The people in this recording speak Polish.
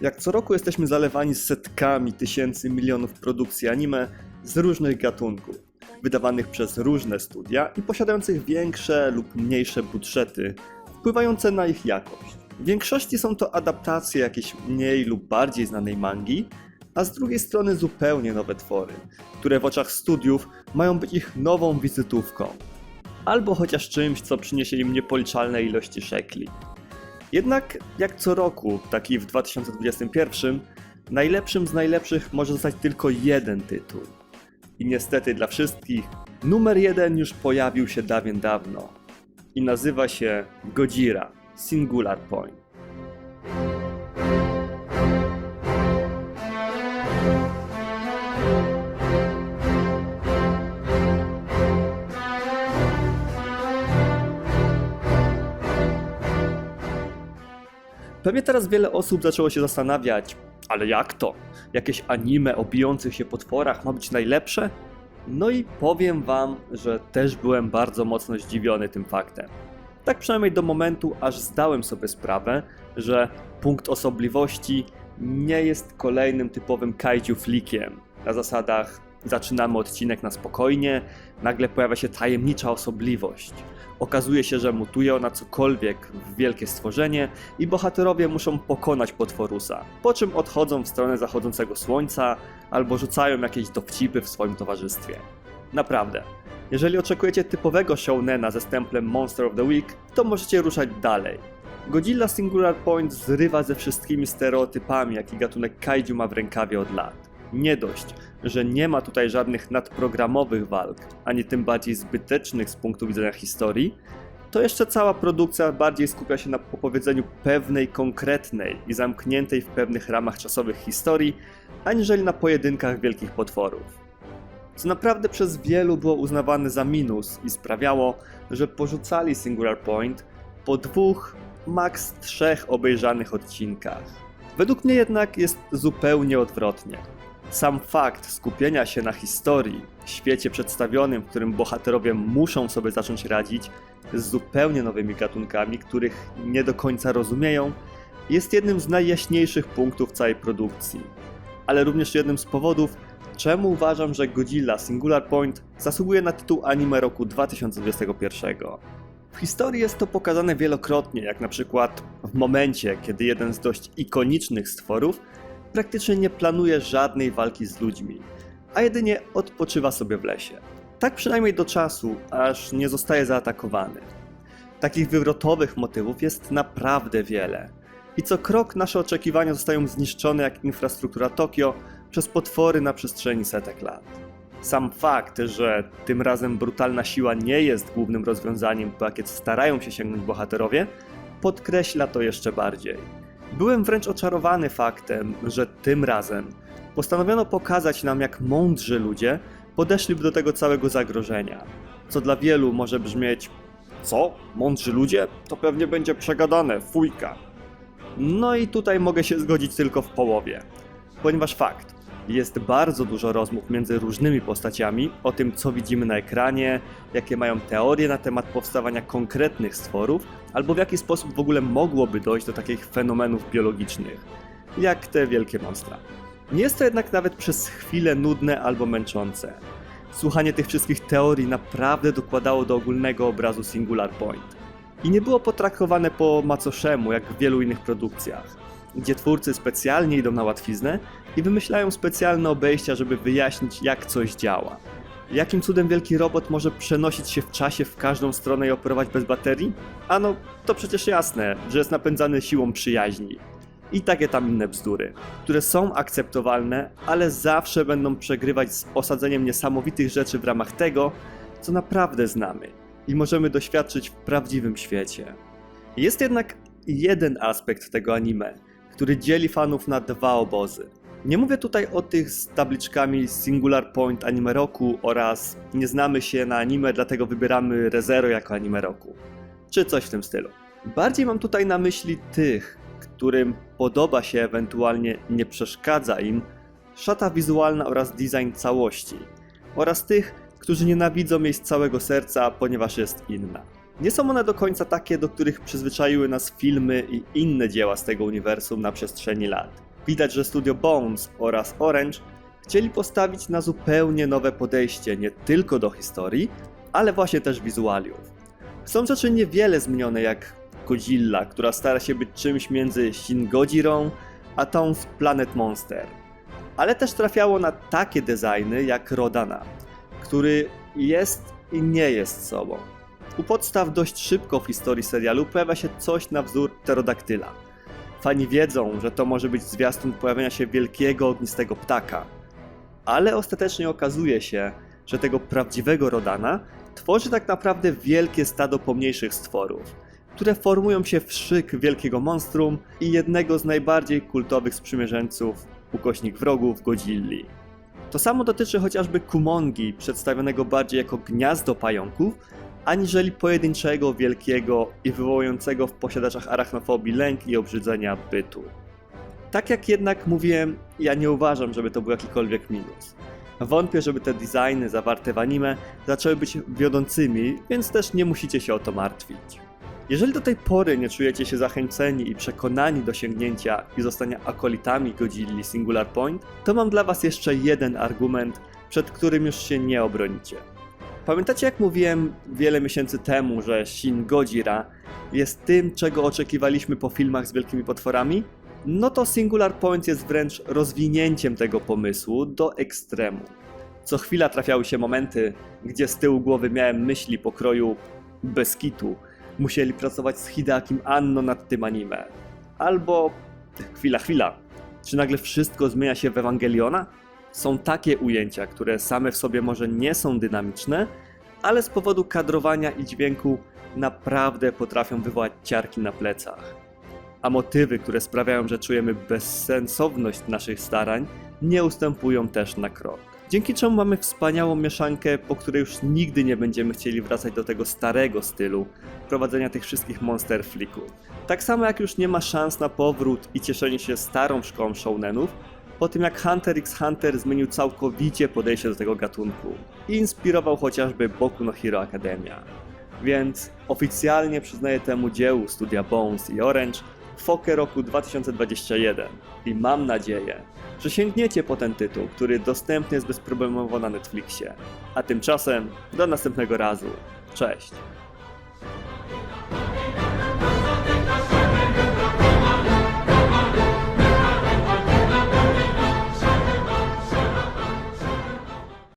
Jak co roku jesteśmy zalewani setkami tysięcy milionów produkcji anime z różnych gatunków, wydawanych przez różne studia i posiadających większe lub mniejsze budżety, wpływające na ich jakość. W większości są to adaptacje jakiejś mniej lub bardziej znanej mangi, a z drugiej strony zupełnie nowe twory, które w oczach studiów mają być ich nową wizytówką, albo chociaż czymś, co przyniesie im niepoliczalne ilości szekli. Jednak jak co roku, tak i w 2021, najlepszym z najlepszych może zostać tylko jeden tytuł. I niestety dla wszystkich, numer jeden już pojawił się dawien dawno. I nazywa się Gojira Singular Point. Pewnie teraz wiele osób zaczęło się zastanawiać, ale jak to? Jakieś anime o bijących się potworach ma być najlepsze? No i powiem wam, że też byłem bardzo mocno zdziwiony tym faktem. Tak przynajmniej do momentu, aż zdałem sobie sprawę, że punkt osobliwości nie jest kolejnym typowym kaiju flikiem. Na zasadach zaczynamy odcinek na spokojnie, nagle pojawia się tajemnicza osobliwość. Okazuje się, że mutuje ona cokolwiek w wielkie stworzenie i bohaterowie muszą pokonać potworusa, po czym odchodzą w stronę zachodzącego słońca albo rzucają jakieś dowcipy w swoim towarzystwie. Naprawdę. Jeżeli oczekujecie typowego shounena ze stemplem Monster of the Week, to możecie ruszać dalej. Godzilla Singular Point zrywa ze wszystkimi stereotypami, jaki gatunek kaiju ma w rękawie od lat. Nie dość, że nie ma tutaj żadnych nadprogramowych walk, ani tym bardziej zbytecznych z punktu widzenia historii, to jeszcze cała produkcja bardziej skupia się na opowiedzeniu pewnej, konkretnej i zamkniętej w pewnych ramach czasowych historii, aniżeli na pojedynkach wielkich potworów. Co naprawdę przez wielu było uznawane za minus i sprawiało, że porzucali Singular Point po dwóch, maks trzech obejrzanych odcinkach. Według mnie jednak jest zupełnie odwrotnie. Sam fakt skupienia się na historii, świecie przedstawionym, w którym bohaterowie muszą sobie zacząć radzić z zupełnie nowymi gatunkami, których nie do końca rozumieją, jest jednym z najjaśniejszych punktów całej produkcji. Ale również jednym z powodów, czemu uważam, że Godzilla Singular Point zasługuje na tytuł anime roku 2021. W historii jest to pokazane wielokrotnie, jak na przykład w momencie, kiedy jeden z dość ikonicznych stworów praktycznie nie planuje żadnej walki z ludźmi, a jedynie odpoczywa sobie w lesie. Tak przynajmniej do czasu, aż nie zostaje zaatakowany. Takich wywrotowych motywów jest naprawdę wiele. I co krok nasze oczekiwania zostają zniszczone jak infrastruktura Tokio przez potwory na przestrzeni setek lat. Sam fakt, że tym razem brutalna siła nie jest głównym rozwiązaniem, po jakie starają się sięgnąć bohaterowie, podkreśla to jeszcze bardziej. Byłem wręcz oczarowany faktem, że tym razem postanowiono pokazać nam, jak mądrzy ludzie podeszliby do tego całego zagrożenia. Co dla wielu może brzmieć: Co? Mądrzy ludzie? To pewnie będzie przegadane, fujka. No i tutaj mogę się zgodzić tylko w połowie. Ponieważ fakt, jest bardzo dużo rozmów między różnymi postaciami o tym, co widzimy na ekranie, jakie mają teorie na temat powstawania konkretnych stworów, albo w jaki sposób w ogóle mogłoby dojść do takich fenomenów biologicznych, jak te wielkie monstra. Nie jest to jednak nawet przez chwilę nudne albo męczące. Słuchanie tych wszystkich teorii naprawdę dokładało do ogólnego obrazu Singular Point. I nie było potraktowane po macoszemu, jak w wielu innych produkcjach, gdzie twórcy specjalnie idą na łatwiznę i wymyślają specjalne obejścia, żeby wyjaśnić, jak coś działa. Jakim cudem wielki robot może przenosić się w czasie w każdą stronę i operować bez baterii? Ano, to przecież jasne, że jest napędzany siłą przyjaźni. I takie tam inne bzdury, które są akceptowalne, ale zawsze będą przegrywać z osadzeniem niesamowitych rzeczy w ramach tego, co naprawdę znamy i możemy doświadczyć w prawdziwym świecie. Jest jednak jeden aspekt tego anime, który dzieli fanów na dwa obozy. Nie mówię tutaj o tych z tabliczkami Singular Point Anime Roku oraz nie znamy się na anime, dlatego wybieramy ReZero jako anime roku. Czy coś w tym stylu. Bardziej mam tutaj na myśli tych, którym podoba się ewentualnie nie przeszkadza im szata wizualna oraz design całości. Oraz tych, którzy nienawidzą jej z całego serca, ponieważ jest inna. Nie są one do końca takie, do których przyzwyczaiły nas filmy i inne dzieła z tego uniwersum na przestrzeni lat. Widać, że studio Bones oraz Orange chcieli postawić na zupełnie nowe podejście nie tylko do historii, ale właśnie też wizualiów. Są rzeczy niewiele zmienione jak Godzilla, która stara się być czymś między Shin Godzirą a tą z Planet Monster. Ale też trafiało na takie designy jak Rodana, który jest i nie jest sobą. U podstaw dość szybko w historii serialu pojawia się coś na wzór pterodaktyla. Fani wiedzą, że to może być zwiastun pojawienia się wielkiego ognistego ptaka, ale ostatecznie okazuje się, że tego prawdziwego Rodana tworzy tak naprawdę wielkie stado pomniejszych stworów, które formują się w szyk wielkiego monstrum i jednego z najbardziej kultowych sprzymierzeńców, ukośnik wrogów Godzilli. To samo dotyczy chociażby Kumongi, przedstawionego bardziej jako gniazdo pająków, aniżeli pojedynczego, wielkiego i wywołującego w posiadaczach arachnofobii lęk i obrzydzenia bytu. Tak jak jednak mówiłem, ja nie uważam, żeby to był jakikolwiek minus. Wątpię, żeby te designy zawarte w anime zaczęły być wiodącymi, więc też nie musicie się o to martwić. Jeżeli do tej pory nie czujecie się zachęceni i przekonani do sięgnięcia i zostania akolitami Godzilli Singular Point, to mam dla was jeszcze jeden argument, przed którym już się nie obronicie. Pamiętacie jak mówiłem wiele miesięcy temu, że Shin Godzilla jest tym, czego oczekiwaliśmy po filmach z wielkimi potworami? No to Singular Point jest wręcz rozwinięciem tego pomysłu do ekstremu. Co chwila trafiały się momenty, gdzie z tyłu głowy miałem myśli pokroju bez kitu. Musieli pracować z Hideakim Anno nad tym anime. Albo... Chwila, chwila. Czy nagle wszystko zmienia się w Ewangeliona? Są takie ujęcia, które same w sobie może nie są dynamiczne, ale z powodu kadrowania i dźwięku naprawdę potrafią wywołać ciarki na plecach. A motywy, które sprawiają, że czujemy bezsensowność naszych starań, nie ustępują też na krok. Dzięki czemu mamy wspaniałą mieszankę, po której już nigdy nie będziemy chcieli wracać do tego starego stylu prowadzenia tych wszystkich monster flicków. Tak samo jak już nie ma szans na powrót i cieszenie się starą szkołą shounenów, po tym jak Hunter x Hunter zmienił całkowicie podejście do tego gatunku i inspirował chociażby Boku no Hero Academia. Więc oficjalnie przyznaję temu dziełu studia Bones i Orange fokę roku 2021 i mam nadzieję, że sięgniecie po ten tytuł, który dostępny jest bezproblemowo na Netflixie. A tymczasem do następnego razu. Cześć!